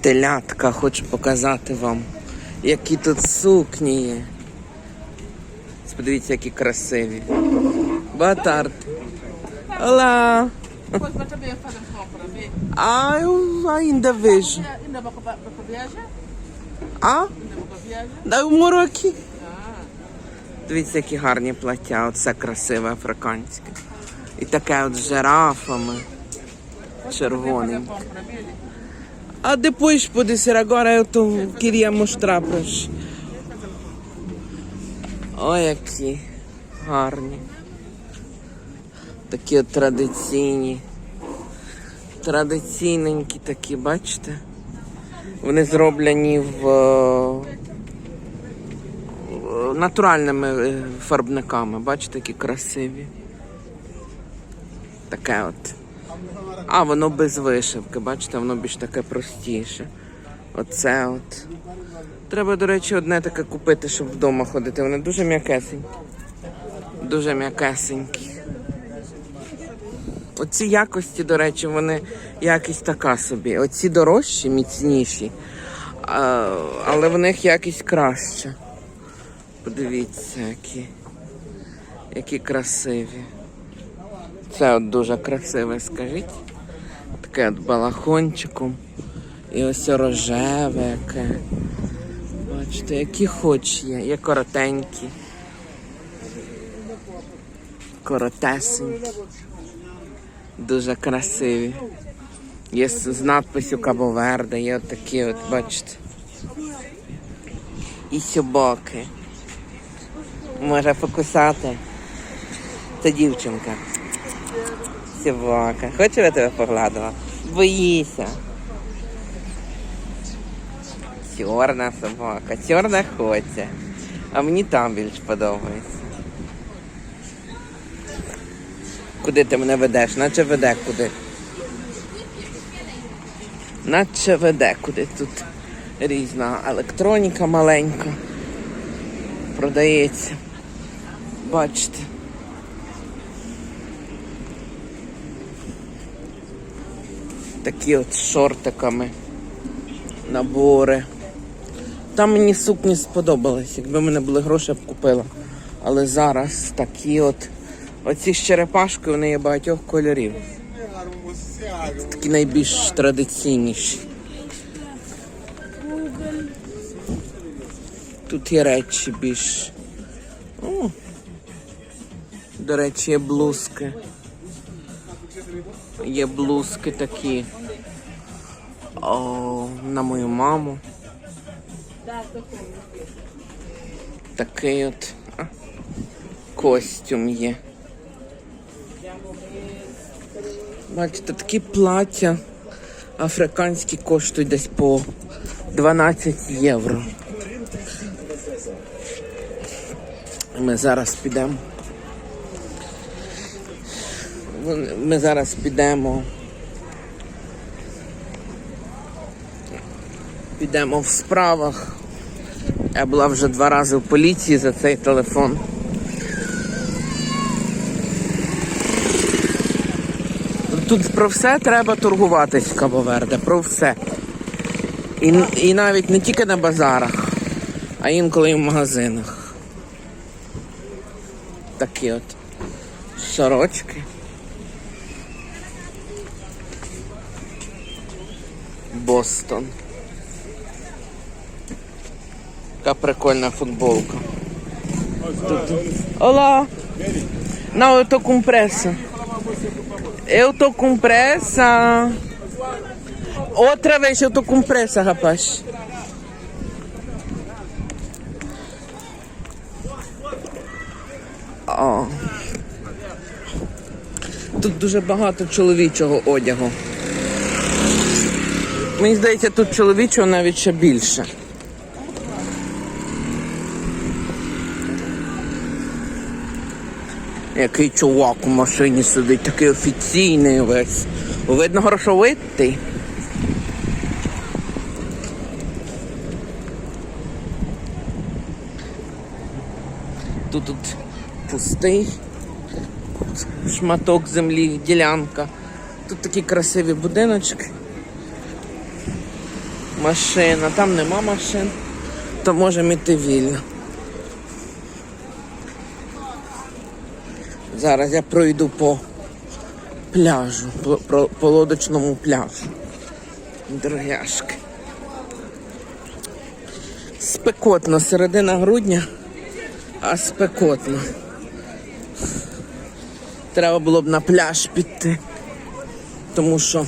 телятка, хочу показати вам, які тут сукні є. Подивіться, які красиві. Батард. Vê? Ah, ainda vejo. А? Да, eu moro. Дивіться, які гарні плаття. Оце красиве африканське. І таке от з жирафами. Червоним. Ah, depois pode ser agora, eu tô, queria mostrar para. Ой, які гарні. Такі от традиційні. Традиційненькі такі, бачите? Вони зроблені в в- натуральними фарбниками. Бачите, які красиві. Таке от. А, воно без вишивки, бачите, воно більш таке простіше. Оце от. Треба, до речі, одне таке купити, щоб вдома ходити. Вони дуже м'якесенькі. Дуже м'якесенькі. Оці якості, до речі, вони якість така собі. Оці дорожчі, міцніші, але в них якість краща. Подивіться, які, які красиві. Це от дуже красиве, скажіть. Таке от балахончиком. І ось рожеве яке. Бачите, які хоч є. Є коротенькі. Коротесенькі. Дуже красиві. Є з надписю Кабоверде, є от такі от, бачите. І собаки. Може покусати. Це дівчинка. Собака. Хочу я тебе погладила? Боїся. Чорна собака, чорна хоче. А мені там більш подобається. Куди ти мене ведеш? Наче веде куди. Наче веде куди тут різна електроніка маленька. Продається. Бачите. Такі от шортиками. Набори. Там мені сукні сподобались. Якби в мене були гроші, я б купила. Але зараз такі от. Оці з черепашкою вони є багатьох кольорів. Такі найбільш традиційніші. Тут є речі більш. О, до речі, є блузки. Є блузки такі. О, на мою маму. Такий от а, костюм є. Бачите, такі плаття африканські коштують десь по 12 євро. Ми зараз підемо. Ми зараз підемо. Підемо в справах. Я була вже два рази в поліції за цей телефон. Тут про все треба торгуватись в Кабоверде, про все. І, і навіть не тільки на базарах, а інколи і в магазинах. Такі от сорочки. Бостон. Прикольна футболка. Тут... Olá! Não, eu tô com pressa. Eu tô com pressa. Outra vez eu tô com pressa, rapaz. О. Тут дуже багато чоловічого одягу. Мені здається, тут чоловічого навіть ще більше. Який чувак у машині сидить, такий офіційний весь. Видно грошовитий. Тут тут пустий шматок землі, ділянка. Тут такі красиві будиночки. Машина. Там нема машин, то можемо йти вільно. Зараз я пройду по пляжу, по, по лодочному пляжу. Дорогяшки. Спекотно, середина грудня, а спекотно. Треба було б на пляж піти, тому що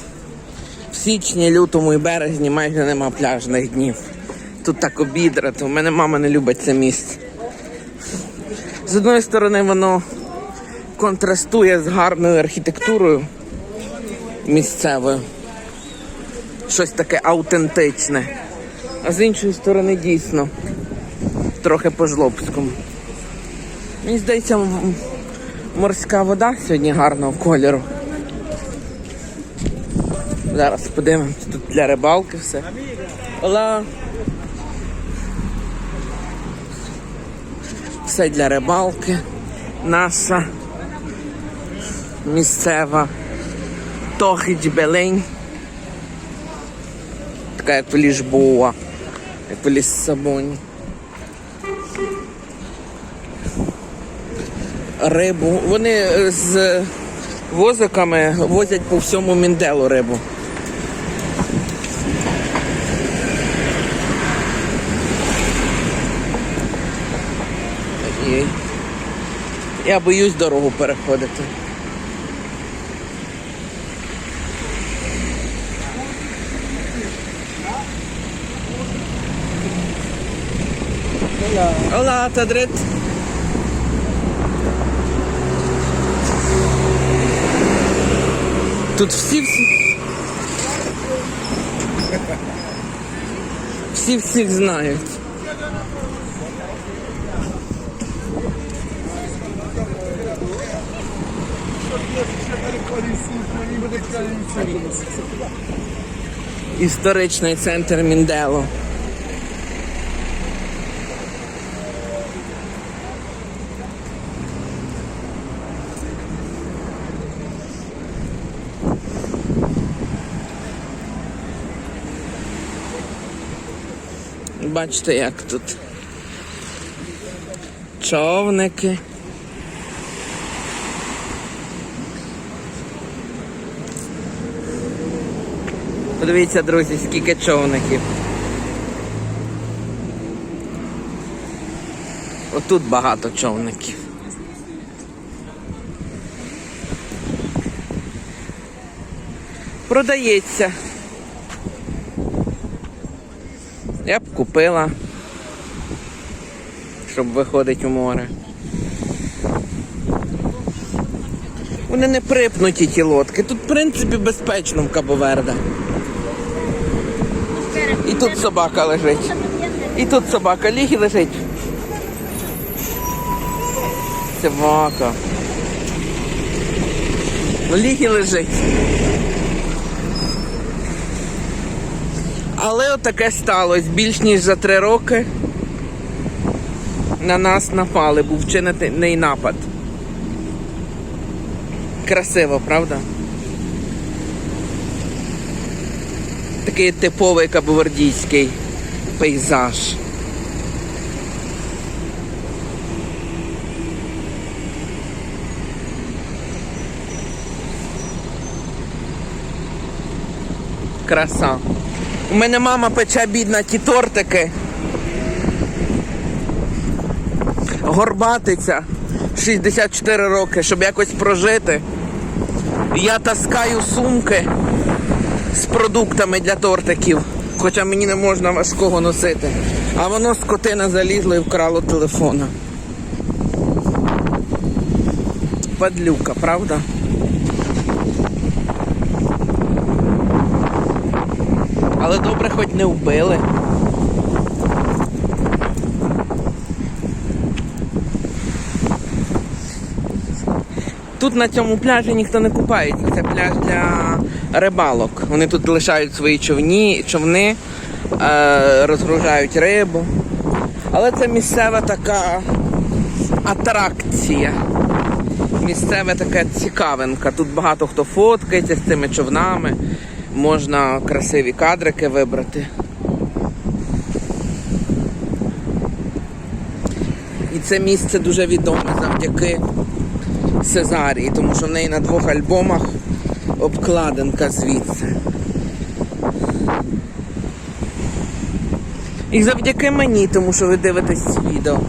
в січні, лютому і березні майже нема пляжних днів. Тут так обідрато. У мене мама не любить це місце. З одної сторони, воно контрастує з гарною архітектурою місцевою. Щось таке аутентичне. А з іншої сторони, дійсно, трохи по жлобському. Мені здається, морська вода сьогодні гарного кольору. Зараз подивимося, тут для рибалки все. Ола. Все для рибалки. Наша місцева Тохич Белень. Така як в Ліжбоа, як в Ліссабоні. Рибу. Вони з возиками возять по всьому Мінделу рибу. І я боюсь дорогу переходити. Tá direito? Тут всі всі. Всі всіх знають. Історичний центр Міндело. Бачите, як тут човники. Подивіться, друзі, скільки човників. Отут багато човників. Продається. Я б купила, щоб виходити у море. Вони не припнуті ті лодки. Тут, в принципі, безпечно в Кабоверде. І тут собака лежить. І тут собака ліг і лежить. Собака. Ліг і лежить. Але отаке сталося. Більш ніж за три роки на нас напали, був вчинений напад. Красиво, правда? Такий типовий кабовардійський пейзаж. Краса. У мене мама пече бідна ті тортики. Горбатиця 64 роки, щоб якось прожити. Я таскаю сумки з продуктами для тортиків, хоча мені не можна важкого носити. А воно скотина залізло і вкрало телефона. Падлюка, правда? Але добре, хоч не вбили. Тут на цьому пляжі ніхто не купається. Це пляж для рибалок. Вони тут лишають свої човні, човни, е, розгружають рибу. Але це місцева така атракція. Місцева така цікавинка. Тут багато хто фоткається з цими човнами. Можна красиві кадрики вибрати. І це місце дуже відоме завдяки Сезарії, тому що в неї на двох альбомах обкладинка звідси. І завдяки мені, тому що ви дивитесь відео.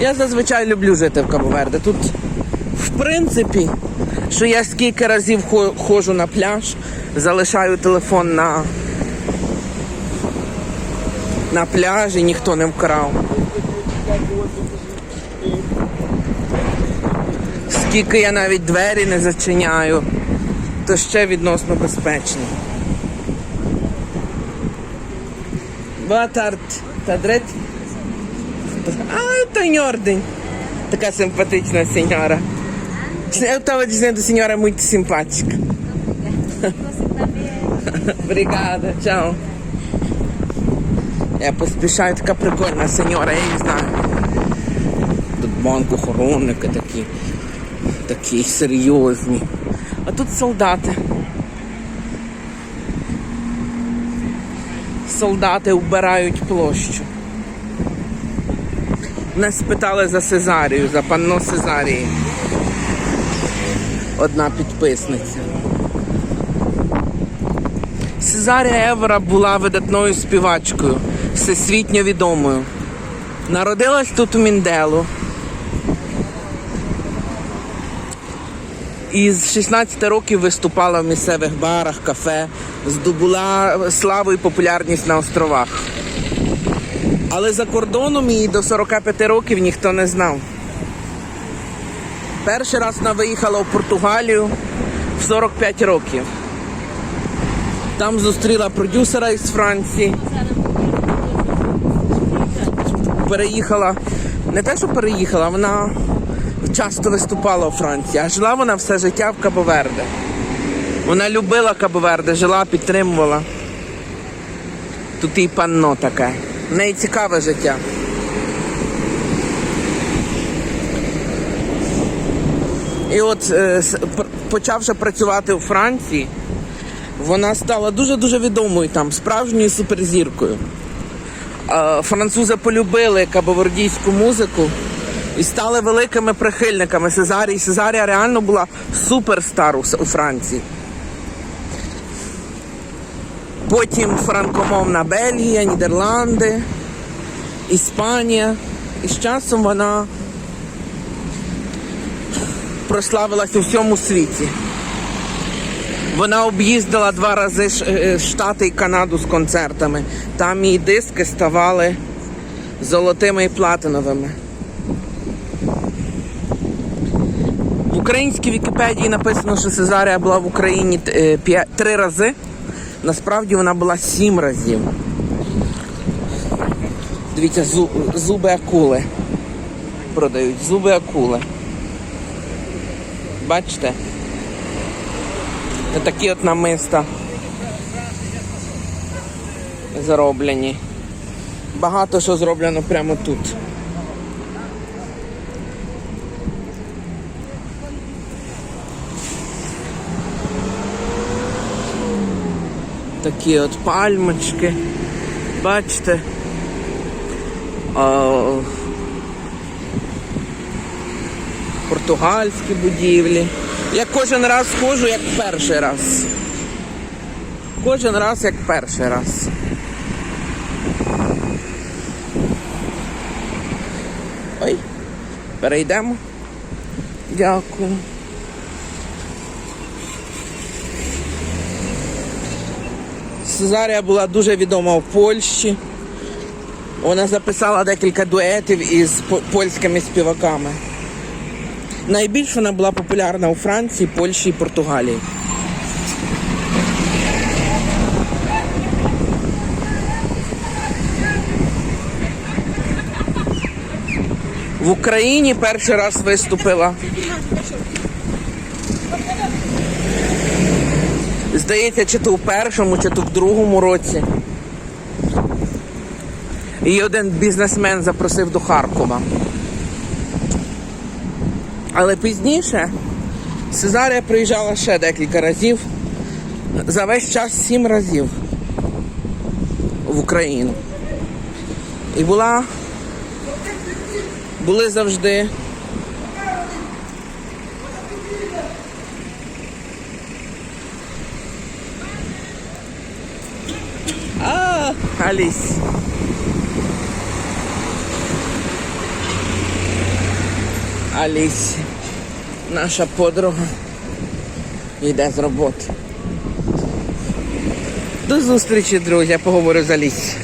Я зазвичай люблю жити в Кабоверде. Тут, в принципі, що я скільки разів хо- ходжу на пляж, залишаю телефон на, на пляжі, ніхто не вкрав. Скільки я навіть двері не зачиняю, то ще відносно безпечно. Tarde. Tá direito? Ah, eu. Така симпатична senhora. Eu estava dizendo, senhora muito simpática. Obrigada, tchau. Я поспішаю, така прикольна сеньора, я не знаю. Тут банк охоронники такі, такі серйозні. А тут солдати. Солдати вбирають площу. Нас спитали за Сезарію, за панно Сезарії. Одна підписниця. Сезарія Евера була видатною співачкою, всесвітньо відомою. Народилась тут у Мінделу. І з 16 років виступала в місцевих барах, кафе, здобула славу і популярність на островах. Але за кордоном її до 45 років ніхто не знав. Перший раз вона виїхала в Португалію в 45 років. Там зустріла продюсера із Франції. Переїхала. Не те, що переїхала, вона часто виступала у Франції, а жила вона все життя в Кабоверде. Вона любила Кабоверде, жила, підтримувала. Тут і панно таке. В неї цікаве життя. І от, е, почавши працювати у Франції, вона стала дуже-дуже відомою там, справжньою суперзіркою. Е, Французи полюбили кабовердійську музику і стали великими прихильниками Сезарії. Сезарія реально була суперстар у Франції. Потім франкомовна Бельгія, Нідерланди, Іспанія. І з часом вона прославилась у всьому світі. Вона об'їздила два рази е, Штати і Канаду з концертами. Там її диски ставали золотими і платиновими. Українській Вікіпедії написано, що Сезарія була в Україні е, три рази. Насправді вона була сім разів. Дивіться, зу- зуби акули продають. Зуби акули. Бачите? Такі от намиста зроблені. Багато що зроблено прямо тут. Такі от пальмочки. Бачите? А, португальські будівлі. Я кожен раз схожу, як перший раз. Кожен раз як перший раз. Ой, перейдемо. Дякую. Сезарія була дуже відома в Польщі. Вона записала декілька дуетів із польськими співаками. Найбільш вона була популярна у Франції, Польщі і Португалії. В Україні перший раз виступила. Здається, чи то в першому, чи то в другому році. Її один бізнесмен запросив до Харкова. Але пізніше Сезарія приїжджала ще декілька разів. За весь час сім разів в Україну. І була Були завжди. А, Алісь. Алісь, наша подруга, йде з роботи. До зустрічі, друзі, поговорю з Алісь.